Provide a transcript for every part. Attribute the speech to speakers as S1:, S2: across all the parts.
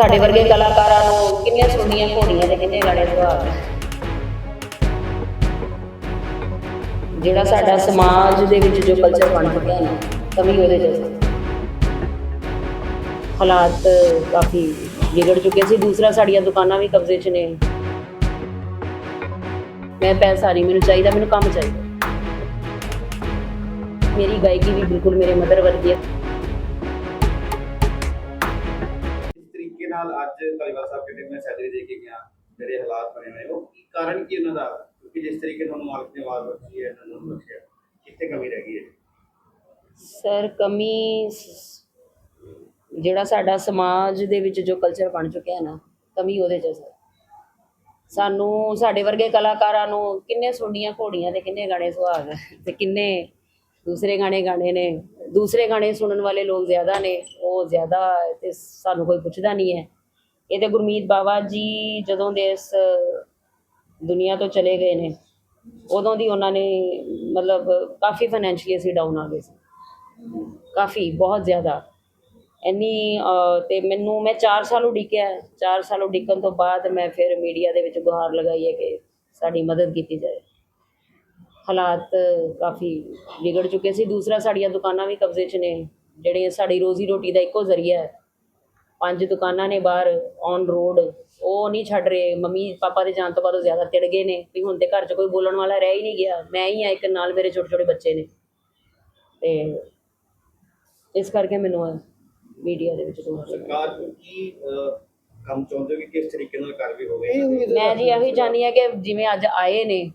S1: ਸਾਡੇ ਵਰਗੇ ਕਲਾਕਾਰਾਂ ਨੂੰ ਕਿੰਨੀਆਂ ਸੁਣੀਆਂ ਘੋੜੀਆਂ ਤੇ ਕਿੰਨੇ ਗਾਣੇ ਸੁਹਾਗ ਜਿਹੜਾ ਸਾਡਾ ਸਮਾਜ ਦੇ ਵਿੱਚ ਜੋ ਕਲਚਰ ਬਣ ਚੁੱਕਿਆ ਹੈ ਕਮੀ ਉਹਦੇ ਚ ਹਾਲਾਤ ਕਾਫੀ ਵਿਗੜ ਚੁੱਕੇ ਸੀ। ਦੂਸਰਾ ਸਾਡੀਆਂ ਦੁਕਾਨਾਂ ਵੀ ਕਬਜ਼ੇ 'ਚ ਨੇ। ਮੈਂ ਪੈਸਾ ਨਹੀਂ ਮੈਨੂੰ ਚਾਹੀਦਾ, ਮੈਨੂੰ ਕੰਮ ਚਾਹੀਦਾ। ਮੇਰੀ ਗਾਇਕੀ ਵੀ ਬਿਲਕੁਲ ਮੇਰੇ ਮਦਰ ਵਰਗੀ ਹੈ
S2: ਨਾਲ ਅੱਜ ਧਾਲੀਵਾਲ ਸਾਹਿਬ ਕਹਿੰਦੇ ਮੈਂ ਸੈਲਰੀ ਦੇ ਕੇ ਗਿਆ, ਮੇਰੇ ਹਾਲਾਤ ਬਣੇ ਹੋਏ ਉਹ ਕੀ ਕਾਰਨ ਕੀ ਉਹਨਾਂ ਦਾ? ਕਿਉਂਕਿ ਜਿਸ ਤਰੀਕੇ ਤੁਹਾਨੂੰ ਮਾਲਕ ਨੇ ਆਵਾਜ਼ ਬਖਸ਼ੀ ਹੈ ਤੁਹਾਨੂੰ ਬਖਸ਼ਿਆ, ਕਿੱਥੇ ਕਮੀ ਰਹਿ ਗਈ ਹੈ?
S1: ਸਰ, ਕਮੀ ਜਿਹੜਾ ਸਾਡਾ ਸਮਾਜ ਦੇ ਵਿੱਚ ਜੋ ਕਲਚਰ ਬਣ ਚੁੱਕਿਆ ਹੈ ਨਾ, ਕਮੀ ਉਹਦੇ ਚ ਸਰ। ਸਾਨੂੰ, ਸਾਡੇ ਵਰਗੇ ਕਲਾਕਾਰਾਂ ਨੂੰ ਕਿੰਨੇ ਸੁਣੀਆਂ ਘੋੜੀਆਂ ਤੇ ਕਿੰਨੇ ਗਾਣੇ ਸੁਹਾਗ ਤੇ ਕਿੰਨੇ ਦੂਸਰੇ ਗਾਣੇ ਗਾਣੇ ਨੇ। ਦੂਸਰੇ ਗਾਣੇ ਸੁਣਨ ਵਾਲੇ ਲੋਕ ਜ਼ਿਆਦਾ ਨੇ ਉਹ ਜ਼ਿਆਦਾ ਤੇ ਸਾਨੂੰ ਕੋਈ ਪੁੱਛਦਾ ਨਹੀਂ ਹੈ। ਇਹ ਤੇ ਗੁਰਮੀਤ ਬਾਵਾ ਜੀ ਜਦੋਂ ਦੇ ਇਸ ਦੁਨੀਆ ਤੋਂ ਚਲੇ ਗਏ ਨੇ ਉਦੋਂ ਦੀ ਉਹਨਾਂ ਨੇ ਮਤਲਬ ਕਾਫੀ ਫਾਈਨੈਂਸ਼ੀਅਲੀ ਅਸੀਂ ਡਾਊਨ ਆ ਗਏ ਸੀ। ਕਾਫੀ ਬਹੁਤ ਜ਼ਿਆਦਾ। ਇੰਨੀ ਅਹ, ਤੇ ਮੈਨੂੰ ਮੈਂ 4 ਸਾਲ ਉਡੀਕਿਆ 4 ਸਾਲ ਉਡੀਕਣ ਤੋਂ ਬਾਅਦ ਮੈਂ ਫਿਰ ਮੀਡੀਆ ਦੇ ਵਿੱਚ ਗੁਹਾਰ ਲਗਾਈ ਹੈ ਕਿ ਸਾਡੀ ਮਦਦ ਕੀਤੀ ਜਾਏ। ਹਾਲਾਤ ਕਾਫੀ ਵਿਗੜ ਚੁੱਕੇ ਸੀ। ਦੂਸਰਾ ਸਾਡੀਆਂ ਦੁਕਾਨਾਂ ਵੀ ਕਬਜ਼ੇ 'ਚ ਨੇ। ਜਿਹੜੇ ਸਾਡੀ ਰੋਜ਼ੀ ਰੋਟੀ ਦਾ ਇੱਕੋ ਜ਼ਰੀਆ ਹੈ। ਪੰਜ ਦੁਕਾਨਾਂ ਨੇ ਬਾਹਰ ਔਨ ਰੋਡ ਉਹ ਨਹੀਂ ਛੱਡ ਰਹੇ। ਮੰਮੀ ਪਾਪਾ ਦੇ ਜਾਣ ਤੋਂ ਬਾਅਦ ਉਹ ਜ਼ਿਆਦਾ ਤਿੜ ਗਏ ਨੇ ਵੀ ਹੁਣ ਤੇ ਘਰ 'ਚ ਕੋਈ ਬੋਲਣ ਵਾਲਾ ਰਹਿ ਹੀ ਨਹੀਂ ਗਿਆ। ਮੈਂ ਹੀ ਆ ਇੱਕ ਨਾਲ ਮੇਰੇ ਛੋਟੇ ਛੋਟੇ ਬੱਚੇ ਨੇ। ਤੇ ਇਸ ਕਰਕੇ ਮੈਨੂੰ ਮੀਡੀਆ ਦੇ ਵਿੱਚ ਰੋਲ
S2: ਸਰਕਾਰ ਨੂੰ ਕੀ ਕੰਮ ਚਾਹੁੰਦੇ ਹੋ ਕਿ ਕਿਸ ਤਰੀਕੇ ਨਾਲ ਕਾਰਵਾਈ ਹੋਵੇ? ਤੇ?
S1: ਮੈਂ ਜੀ ਇਹੀ ਚਾਹੁੰਦੀ ਹਾਂ ਕਿ ਜਿਵੇਂ ਅੱਜ ਆਏ ਨੇ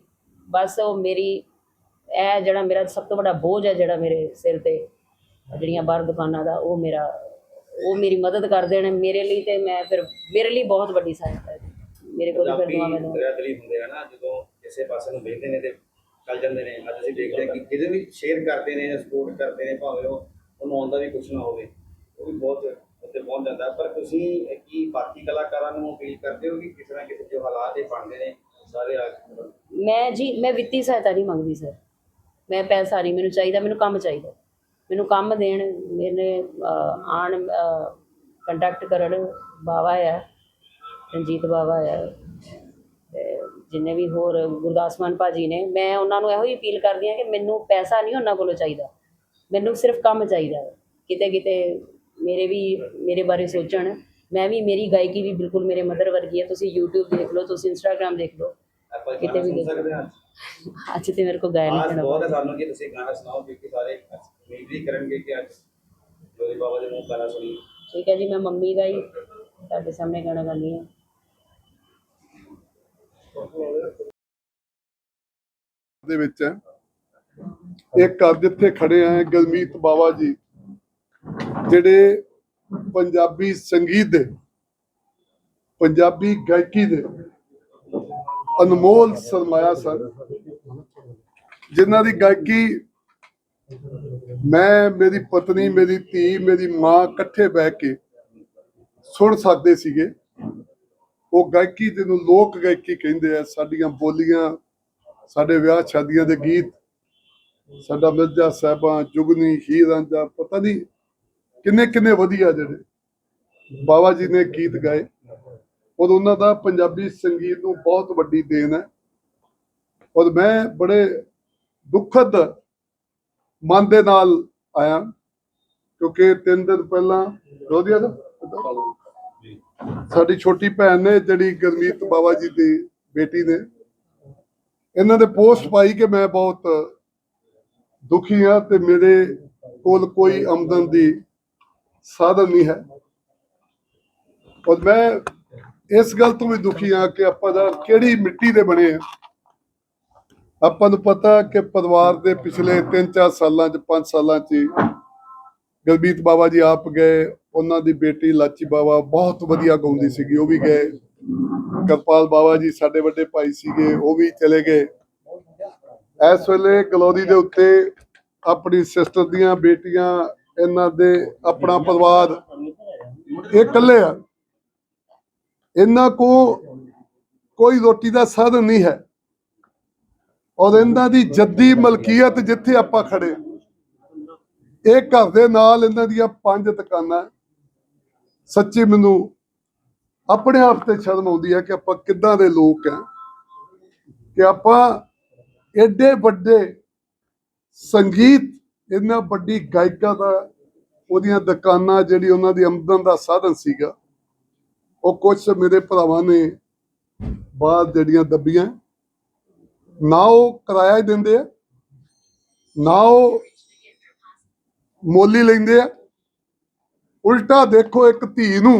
S1: ਬਸ ਉਹ ਮੇਰੀ ਇਹ ਜਿਹੜਾ ਮੇਰਾ ਸਭ ਤੋਂ ਵੱਡਾ ਬੋਝ ਹੈ ਜਿਹੜਾ ਮੇਰੇ ਸਿਰ ਤੇ ਜਿਹੜੀਆਂ ਬਾਹਰ ਦੁਕਾਨਾਂ ਦਾ ਉਹ ਮੇਰਾ ਉਹ ਮੇਰੀ ਮਦਦ ਕਰ ਦੇਣ ਮੇਰੇ ਲਈ ਤੇ ਮੈਂ ਫਿਰ ਮੇਰੇ ਲਈ ਬਹੁਤ ਵੱਡੀ ਸਹਾਇਤਾ ਹੈ। ਮੇਰੇ ਕੋਲ ਫਿਰ ਦੁਆ ਮੈਨੂੰ।
S2: ਦਰਿਆਦਲੀ ਹੁੰਦੇ ਆ ਨਾ ਜਦੋਂ ਕਿਸੇ ਪਾਸੇ ਨੂੰ ਵੇਖਦੇ ਨੇ ਤੇ ਚੱਲ ਜਾਂਦੇ ਨੇ ਅੱਜ ਅਸੀਂ ਦੇਖਦੇ ਕਿ ਜਿਹਦੇ ਵੀ ਸ਼ੇਅਰ ਕਰਦੇ ਨੇ ਸਪੋਰਟ ਕਰਦੇ ਨੇ ਭਾਵੇਂ ਉਹ ਉਹਨੂੰ ਆਉਂਦਾ ਵੀ ਕੁਝ ਨਾ ਹੋਵੇ ਉਹ ਵੀ ਬਹੁਤ ਉੱਤੇ ਪਹੁੰਚ ਜਾਂਦਾ। ਪਰ ਤੁਸੀਂ ਕੀ ਬਾਕੀ ਕਲਾਕਾਰਾਂ ਨੂੰ ਅਪੀਲ ਕਰਦੇ ਹੋ ਕਿ ਕਿਸੇ ਨਾ ਕਿਸੇ ਜੋ ਹਾਲਾਤ ਇਹ ਬਣਦੇ ਨੇ ਸਾਰੇ ਆ
S1: ਮੈਂ ਜੀ ਮੈਂ ਵਿੱਤੀ ਸਹਾਇਤਾ ਨਹੀਂ ਮੰਗਦੀ ਸਰ ਮੈਂ ਪੈਸਾ ਨਹੀਂ ਮੈਨੂੰ ਚਾਹੀਦਾ ਮੈਨੂੰ ਕੰਮ ਚਾਹੀਦਾ। ਮੈਨੂੰ ਕੰਮ ਦੇਣ ਮੇਰੇ ਅਹ, ਆਣ ਕੰਟੈਕਟ ਕਰਨ ਬਾਵਾ ਆ ਰਣਜੀਤ ਬਾਵਾ ਆ ਤੇ ਜਿੰਨੇ ਵੀ ਹੋਰ ਗੁਰਦਾਸ ਮਾਨ ਭਾਜੀ ਨੇ ਮੈਂ ਉਹਨਾਂ ਨੂੰ ਇਹੋ ਹੀ ਅਪੀਲ ਕਰਦੀ ਹਾਂ ਕਿ ਮੈਨੂੰ ਪੈਸਾ ਨਹੀਂ ਉਹਨਾਂ ਕੋਲੋਂ ਚਾਹੀਦਾ। ਮੈਨੂੰ ਸਿਰਫ ਕੰਮ ਚਾਹੀਦਾ ਕਿਤੇ ਕਿਤੇ ਮੇਰੇ ਵੀ ਮੇਰੇ ਬਾਰੇ ਸੋਚਣ। ਮੈਂ ਵੀ ਮੇਰੀ ਗਾਇਕੀ ਵੀ ਬਿਲਕੁਲ ਮੇਰੇ ਮਦਰ ਵਰਗੀ ਹੈ। ਤੁਸੀਂ YouTube ਦੇਖ ਲਓ ਤੁਸੀਂ Instagram ਦੇਖ ਲਓ।
S2: ਆਪਾਂ
S1: ਕਿਤੇ ਵੀ ਦੇਖ
S2: ਸਕਦੇ ਹਾਂ।
S1: ਅੱਜ ਤੇ ਮੇਰੇ ਕੋਲ ਗਾਇਆ ਨਹੀਂ ਜਾਣਾ
S2: ਬਹੁਤ ਹੈ ਸਾਨੂੰ ਕਿ ਤੁਸੀਂ ਗਾਣਾ ਸੁਣਾਓ ਕਿਉਂਕਿ ਸਾਰੇ ਉਮੀਦ ਵੀ ਕਰਨਗੇ ਕਿ ਅੱਜ ਜੋਗੀ ਬਾਬਾ ਦੇ ਮੂੰਹ ਗਾਣਾ ਸੁਣੀ।
S1: ਠੀਕ ਹੈ ਜੀ ਮੈਂ ਮੰਮੀ ਦਾ ਹੀ ਤੁਹਾਡੇ ਸਾਹਮਣੇ ਗਾਣਾ ਗਾਉਂਦੀ ਹਾਂ।
S3: ਦੇ ਵਿੱਚ ਹੈ। ਇੱਕ ਘਰ ਜਿੱਥੇ ਖੜੇ ਆ ਗਲਮੀਤ ਬਾਵਾ ਜੀ ਜਿਹੜੇ ਪੰਜਾਬੀ ਸੰਗੀਤ ਦੇ ਪੰਜਾਬੀ ਗਾਇਕੀ ਦੇ ਅਨਮੋਲ ਸਰਮਾਇਆ ਸਨ ਜਿਨ੍ਹਾਂ ਦੀ ਗਾਇਕੀ ਮੈਂ, ਮੇਰੀ ਪਤਨੀ, ਮੇਰੀ ਧੀ, ਮੇਰੀ ਮਾਂ ਇਕੱਠੇ ਬਹਿ ਕੇ ਸੁਣ ਸਕਦੇ ਸੀਗੇ। ਉਹ ਗਾਇਕੀ ਜਿਹਨੂੰ ਲੋਕ ਗਾਇਕੀ ਕਹਿੰਦੇ ਆ, ਸਾਡੀਆਂ ਬੋਲੀਆਂ, ਸਾਡੇ ਵਿਆਹ ਸ਼ਾਦੀਆਂ ਦੇ ਗੀਤ, ਸਾਡਾ ਮਿਰਜ਼ਾ ਸਾਹਿਬਾਂ, ਜੁਗਨੀ, ਹੀਰ ਰਾਂਝਾ, ਪਤਾ ਨਹੀਂ ਕਿੰਨੇ ਕਿੰਨੇ ਵਧੀਆ ਜਿਹੜੇ ਬਾਬਾ ਜੀ ਨੇ ਗੀਤ ਗਾਏ। ਔਰ ਉਹਨਾਂ ਦਾ ਪੰਜਾਬੀ ਸੰਗੀਤ ਨੂੰ ਬਹੁਤ ਵੱਡੀ ਦੇਣ ਹੈ। ਔਰ ਮੈਂ ਬੜੇ ਦੁਖਦ ਮਨ ਦੇ ਨਾਲ ਆਇਆ ਕਿਉਂਕਿ ਤਿੰਨ ਦਿਨ ਪਹਿਲਾਂ ਰੋਦੀਆ ਦਾ ਸਾਡੀ ਛੋਟੀ ਭੈਣ ਨੇ ਜਿਹੜੀ ਗਰਮੀਤ ਬਾਬਾ ਜੀ ਦੀ ਬੇਟੀ ਨੇ ਇਹਨਾਂ ਦੇ ਪੋਸਟ ਪਾਈ ਕਿ ਮੈਂ ਬਹੁਤ ਦੁਖੀ ਹਾਂ ਤੇ ਮੇਰੇ ਕੋਲ ਕੋਈ ਆਮਦਨ ਦੀ ਸਾਧਨ ਨਹੀਂ ਹੈ। ਔਰ ਮੈਂ ਇਸ ਗੱਲ ਤੋਂ ਵੀ ਦੁਖੀ ਆ ਕਿ ਆਪਾਂ ਦਾ ਕਿਹੜੀ ਮਿੱਟੀ ਦੇ ਬਣੇ ਆ। ਆਪਾਂ ਨੂੰ ਪਤਾ ਕਿ ਪਰਿਵਾਰ ਦੇ ਪਿਛਲੇ 3-4 ਸਾਲਾਂ ਚ 5 ਸਾਲਾਂ ਚ ਗਲਬੀਤ ਬਾਬਾ ਜੀ ਆਪ ਗਏ, ਉਹਨਾਂ ਦੀ ਬੇਟੀ ਲਾਚੀ ਬਾਬਾ ਬਹੁਤ ਵਧੀਆ ਗਾਉਂਦੀ ਸੀਗੀ, ਉਹ ਵੀ ਗਏ। ਕਰਪਾਲ ਬਾਬਾ ਜੀ ਸਾਡੇ ਵੱਡੇ ਭਾਈ ਸੀਗੇ, ਉਹ ਵੀ ਚਲੇ ਗਏ। ਇਸ ਵੇਲੇ ਕਲੋਨੀ ਦੇ ਉੱਤੇ ਆਪਣੀ ਸਿਸਟਰ ਦੀਆਂ ਬੇਟੀਆਂ, ਇਹਨਾਂ ਦੇ ਆਪਣਾ ਪਰਿਵਾਰ ਇਹ ਇਕੱਲੇ ਆ। ਇਹਨਾਂ ਕੋ ਕੋਈ ਰੋਟੀ ਦਾ ਸਾਧਨ ਨਹੀਂ ਹੈ। ਔਰ ਇਹਨਾਂ ਦੀ ਜੱਦੀ ਮਲਕੀਅਤ ਜਿੱਥੇ ਆਪਾਂ ਖੜੇ ਇਹ ਘਰ ਦੇ ਨਾਲ ਇਹਨਾਂ ਦੀਆਂ ਪੰਜ ਦੁਕਾਨਾਂ ਸੱਚੀ ਮੈਨੂੰ ਆਪਣੇ ਆਪ ਤੇ ਸ਼ਰਮ ਆਉਂਦੀ ਹੈ ਕਿ ਆਪਾਂ ਕਿੱਦਾਂ ਦੇ ਲੋਕ ਆ ਕਿ ਆਪਾਂ ਐਡੇ ਵੱਡੇ ਸੰਗੀਤ ਇੰਨਾ ਵੱਡੀ ਗਾਇਕਾ ਦਾ, ਉਹਦੀਆਂ ਦੁਕਾਨਾਂ ਜਿਹੜੀ ਉਹਨਾਂ ਦੀ ਆਮਦਨ ਦਾ ਸਾਧਨ ਸੀਗਾ ਉਹ ਕੁਝ ਮੇਰੇ ਭਰਾਵਾਂ ਨੇ ਬਾਅਦ ਜਿਹੜੀਆਂ ਦੱਬੀਆਂ, ਨਾ ਉਹ ਕਿਰਾਇਆ ਹੀ ਦਿੰਦੇ ਆ, ਨਾ ਉਹ ਮੋਲੀ ਲੈਂਦੇ ਆ। ਉਲਟਾ ਦੇਖੋ ਇੱਕ ਧੀ ਨੂੰ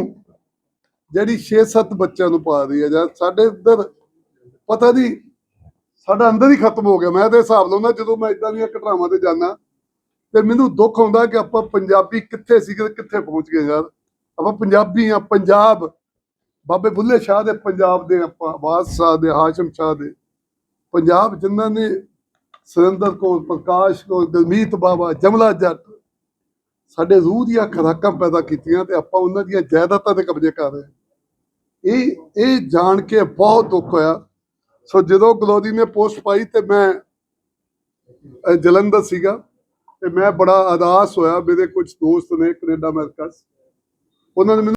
S3: ਜਿਹੜੀ 6-7 ਬੱਚਿਆਂ ਨੂੰ ਪਾ ਰਹੀ ਹੈ ਜਾਂ ਸਾਡੇ ਇੱਧਰ ਪਤਾ ਨਹੀਂ, ਸਾਡਾ ਅੰਦਰ ਹੀ ਖਤਮ ਹੋ ਗਿਆ। ਮੈਂ ਤੇ ਹਿਸਾਬ ਲਾਉਂਦਾ ਜਦੋਂ ਮੈਂ ਇਦਾਂ ਦੀਆਂ ਘਟਨਾਵਾਂ ਤੇ ਜਾਂਦਾ ਤੇ ਮੈਨੂੰ ਦੁੱਖ ਆਉਂਦਾ ਕਿ ਆਪਾਂ ਪੰਜਾਬੀ ਕਿੱਥੇ ਸੀਗੇ ਕਿੱਥੇ ਪਹੁੰਚ ਗਏ ਯਾਰ। ਆਪਾਂ ਪੰਜਾਬੀ ਆ, ਪੰਜਾਬ। ਬਾਬੇ ਬੁੱਲੇ ਸ਼ਾਹ ਦੇ ਪੰਜਾਬ ਦੇ ਆਪਾਂ ਦੇ, ਹਾਸ਼ਮ ਸ਼ਾਹ ਦੇ। ਪੰਜਾਬ ਜਿਨ੍ਹਾਂ ਨੇ ਸੁਰਿੰਦਰ ਕੌਰ, ਪ੍ਰਕਾਸ਼ ਕੌਰ ਗੁਰਮੀਤ ਬਾਬਾ ਜਮਲਾ ਜੱਟ ਸਾਡੇ ਰੂਹ ਦੀਆਂ ਖੁਰਾਕਾਂ ਪੈਦਾ ਕੀਤੀਆਂ ਤੇ ਆਪਾਂ ਉਹਨਾਂ ਦੀਆਂ ਜਾਇਦਾਦਾਂ ਤੇ ਕਬਜ਼ੇ ਕਰ ਰਹੇ ਇਹ ਇਹ ਜਾਣ ਕੇ ਬਹੁਤ ਦੁੱਖ ਹੋਇਆ। ਸੋ ਜਦੋਂ ਗਲੋਰੀ ਨੇ ਪੋਸਟ ਪਾਈ ਤੇ ਮੈਂ ਜਲੰਧਰ ਸੀਗਾ ਤੇ ਮੈਂ ਬੜਾ ਅਦਾਸ ਹੋਇਆ। ਮੇਰੇ ਕੁਝ ਦੋਸਤ ਨੇ ਕੈਨੇਡਾ ਅਮਰੀਕਾ ਉਹਨਾਂ ਨੇ ਮੈਨੂੰ